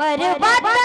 पर्वत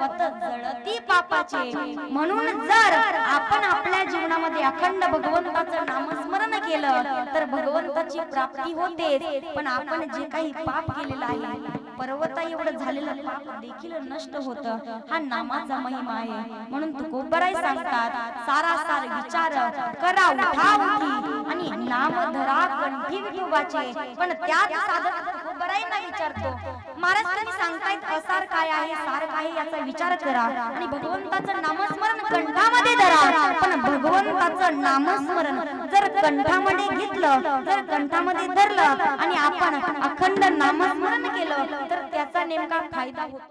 वत जळती पापाचे. म्हणून जर आपण आपल्या जीवनामध्ये अखंड भगवंताचं नामस्मरण केलं तर भगवंताची प्राप्ती होते पण आपण जे काही पाप केलेलं आहे पर्वता एवढं झालेलं पाप देखील नष्ट होत. हा नामाचा महिमा आहे. म्हणून तुकोबराय सांगतात सारा सार विचार करा उठा उठी आणि नाम धरा कंठी विठोबाचे पण त्यात साधक तुकोबरायांना विचारतो. महाराज सांगतायत असार काय आहे सार काय याचा विचार करा आणि भगवंताचं नामस्मरण कंठामध्ये धरा. पण भगवंताचं नामस्मरण जर कंठामध्ये घेतलं जर कंठामध्ये धरलं आणि आपण अखंड नामस्मरण केलं तर त्याचा नेमका फायदा होतो.